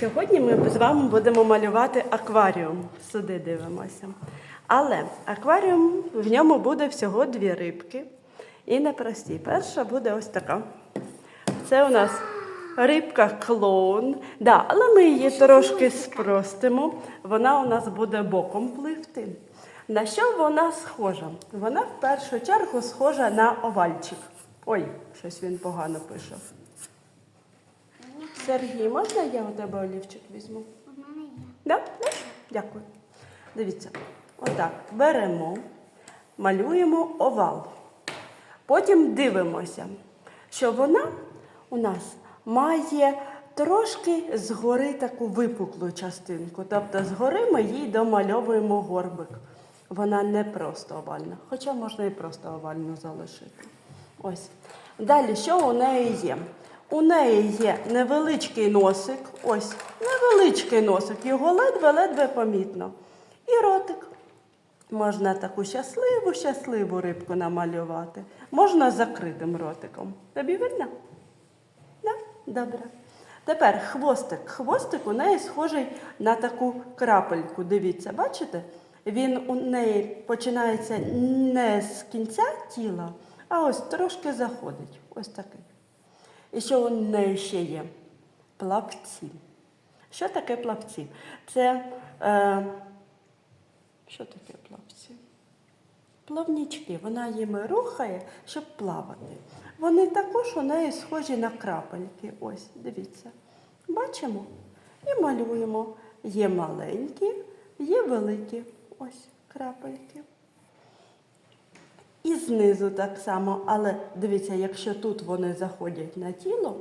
Сьогодні ми з вами будемо малювати акваріум. Сюди дивимося. Але акваріум в ньому буде всього дві рибки. І непрості. Перша буде ось така. Це у нас рибка клоун. Да, але ми її трошки спростимо. Вона у нас буде боком пливти. На що вона схожа? Вона в першу чергу схожа на овальчик. Ой, щось він погано пише. Сергій, можна я у тебе олівчик візьму? У мене є. Да? Да? Дякую. Дивіться, отак беремо, малюємо овал. Потім дивимося, що вона у нас має трошки згори таку випуклу частинку. Тобто згори ми їй домальовуємо горбик. Вона не просто овальна, хоча можна і просто овальну залишити. Ось. Далі, що у неї є? У неї є невеличкий носик, ось невеличкий носик, його ледве-ледве помітно. І ротик. Можна таку щасливу, щасливу рибку намалювати. Можна закритим ротиком. Тобі видно? Да? Добре. Тепер хвостик. Хвостик у неї схожий на таку крапельку. Дивіться, бачите? Він у неї починається не з кінця тіла, а ось трошки заходить. Ось такий. І що у неї ще є? Плавці. Що таке плавці? Це е, що таке плавці? Плавнічки. Вона їми рухає, щоб плавати. Вони також у неї схожі на крапельки. Ось, дивіться. Бачимо? І малюємо. Є маленькі, є великі. Ось крапельки. І знизу так само, але дивіться, якщо тут вони заходять на тіло,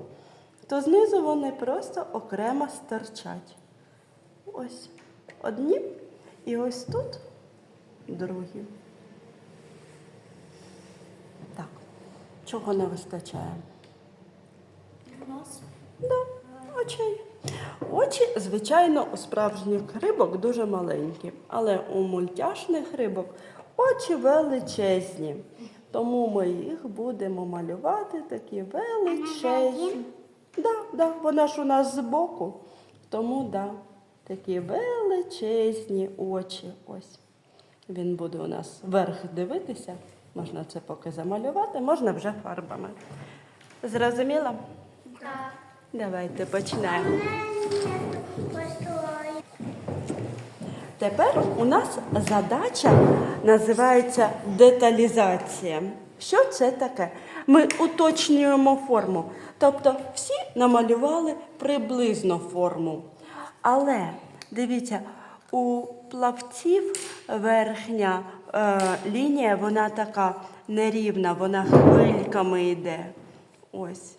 то знизу вони просто окремо стирчать. Ось одні, і ось тут другі. Так, чого не вистачає? Нос. Да, очей. Очі, звичайно, у справжніх рибок дуже маленькі, але у мультяшних рибок очі величезні. Тому ми їх будемо малювати такі величезні. Да, да, вона ж у нас збоку. Тому да, такі величезні очі. Ось. Він буде у нас вверх дивитися. Можна це поки замалювати, можна вже фарбами. Зрозуміло? Так. Давайте починаємо. Тепер у нас задача називається деталізація. Що це таке? Ми уточнюємо форму. Тобто всі намалювали приблизно форму. Але дивіться, у плавців верхня е, лінія, вона така нерівна, вона хвильками йде. Ось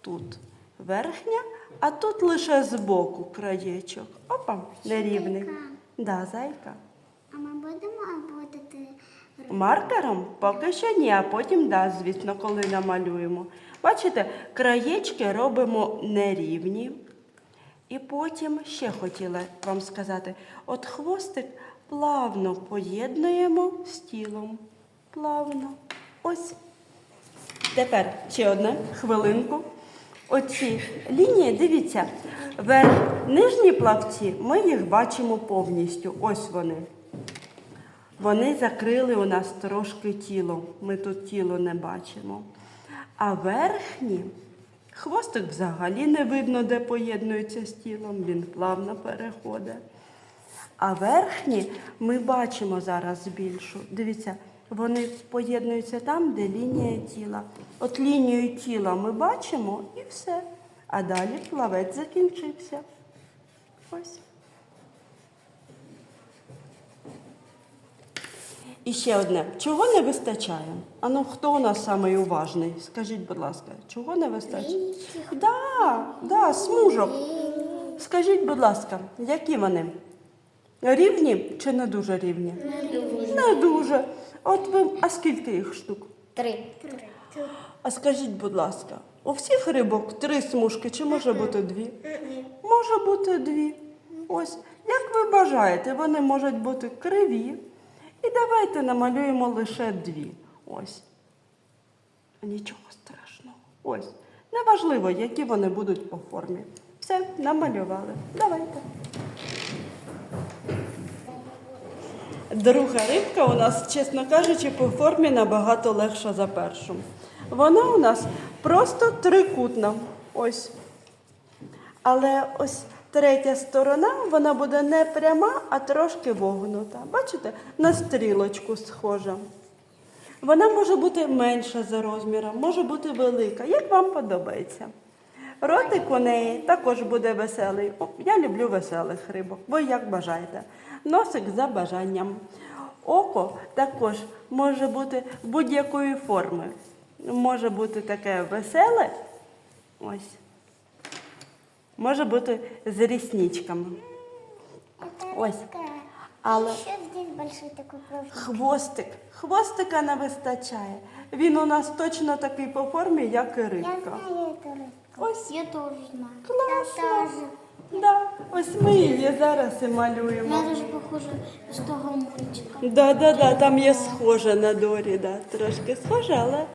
тут верхня, а тут лише збоку краєчок. Опа, нерівний. Да, зайка. А ми будемо обводити? Маркером поки що ні, а потім, да, звісно, коли намалюємо. Бачите, краєчки робимо нерівні. І потім ще хотіла вам сказати: от хвостик плавно поєднуємо з тілом. Плавно. Ось. Тепер ще одне хвилинку. Оці лінії, дивіться, верх нижні плавці, ми їх бачимо повністю. Ось вони. Вони закрили у нас трошки тіло. Ми тут тіло не бачимо. А верхні хвостик взагалі не видно, де поєднується з тілом, він плавно переходить. А верхні ми бачимо зараз більшу. Дивіться, вони поєднуються там, де лінія тіла. От лінію тіла ми бачимо і все. А далі плавець закінчився. Ось. І ще одне. Чого не вистачає? А ну хто у нас самий уважний? Скажіть, будь ласка, чого не вистачає? Да, да, смужок. Скажіть, будь ласка, які вони? Рівні чи не дуже рівні? Не дуже. От ви, а скільки їх штук? Три. А скажіть, будь ласка, у всіх рибок три смужки, чи може бути дві? Може бути дві. Ось, як ви бажаєте, вони можуть бути криві. І давайте намалюємо лише дві. Ось. Нічого страшного. Ось. Неважливо, які вони будуть по формі. Все, намалювали. Давайте. Друга рибка у нас, чесно кажучи, по формі набагато легша за першу. Вона у нас просто трикутна. Ось. Але ось третя сторона, вона буде не пряма, а трошки вогнута. Бачите, на стрілочку схожа. Вона може бути менша за розміром, може бути велика, як вам подобається. Ротик у неї також буде веселий. О, Я люблю веселих рибок, ви як бажаєте. Носик за бажанням. Око також може бути будь-якої форми. Може бути таке веселе. Ось. Може бути з рісничками. Это Ой. рыбка. Але Еще здесь большой такой провод. хвостик. Хвостика не вистачає. Він у нас точно такий по формі, як і Я рибка. знаю эту рыбку. Ось. Я тоже знаю. Класно. Я теж. Да, ось ми її зараз і малюємо. Я даже похожа з того мультика. Да, да, да, там є схожа на Дорі, да, трошки схожа, але